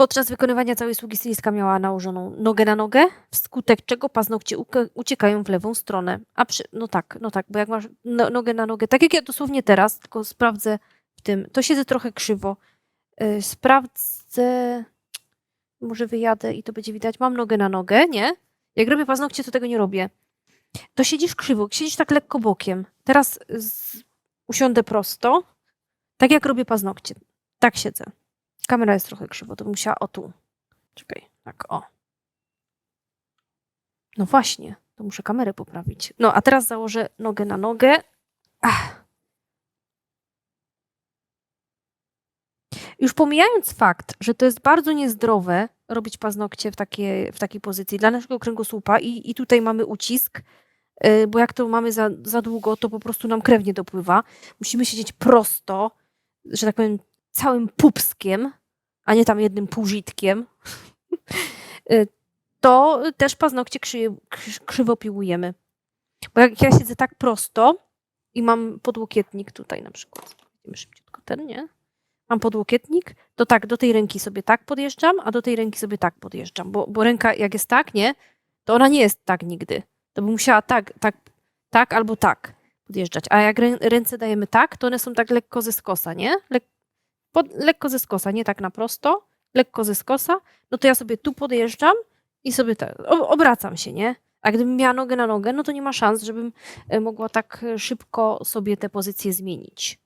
Podczas wykonywania całej sługi stylistka miała nałożoną nogę na nogę, wskutek czego paznokcie uciekają w lewą stronę. A przy, no tak, no tak, bo jak masz no, nogę na nogę, tak jak ja dosłownie teraz, tylko sprawdzę w tym, to siedzę trochę krzywo. Yy, sprawdzę, może wyjadę i to będzie widać. Mam nogę na nogę, nie? Jak robię paznokcie, to tego nie robię. To siedzisz krzywo, siedzisz tak lekko bokiem. Teraz z, usiądę prosto, tak jak robię paznokcie. Tak siedzę. Kamera jest trochę krzywo, to musiała o tu. Czekaj, tak o. No właśnie, to muszę kamerę poprawić. No, a teraz założę nogę na nogę. Ach. Już pomijając fakt, że to jest bardzo niezdrowe robić paznokcie w, takie, w takiej pozycji dla naszego kręgosłupa i, i tutaj mamy ucisk, yy, bo jak to mamy za, za długo, to po prostu nam krew nie dopływa. Musimy siedzieć prosto, że tak powiem, całym pupskiem, a nie tam jednym półżitkiem, y, to też paznokcie krzy. Bo jak ja siedzę tak prosto i mam podłokietnik tutaj na przykład, Weźmiemy szybciutko ten, nie? Mam podłokietnik, to tak, do tej ręki sobie tak podjeżdżam, a do tej ręki sobie tak podjeżdżam, bo, bo ręka jak jest tak, nie? To ona nie jest tak nigdy. To by musiała tak, tak, tak albo tak podjeżdżać. A jak rę, ręce dajemy tak, to one są tak lekko ze skosa, nie? Pod, lekko ze skosa, nie tak na prosto, lekko ze skosa, no to ja sobie tu podjeżdżam i sobie tak, obracam się, nie? A gdybym miała nogę na nogę, no to nie ma szans, żebym e, mogła tak e, szybko sobie te pozycje zmienić.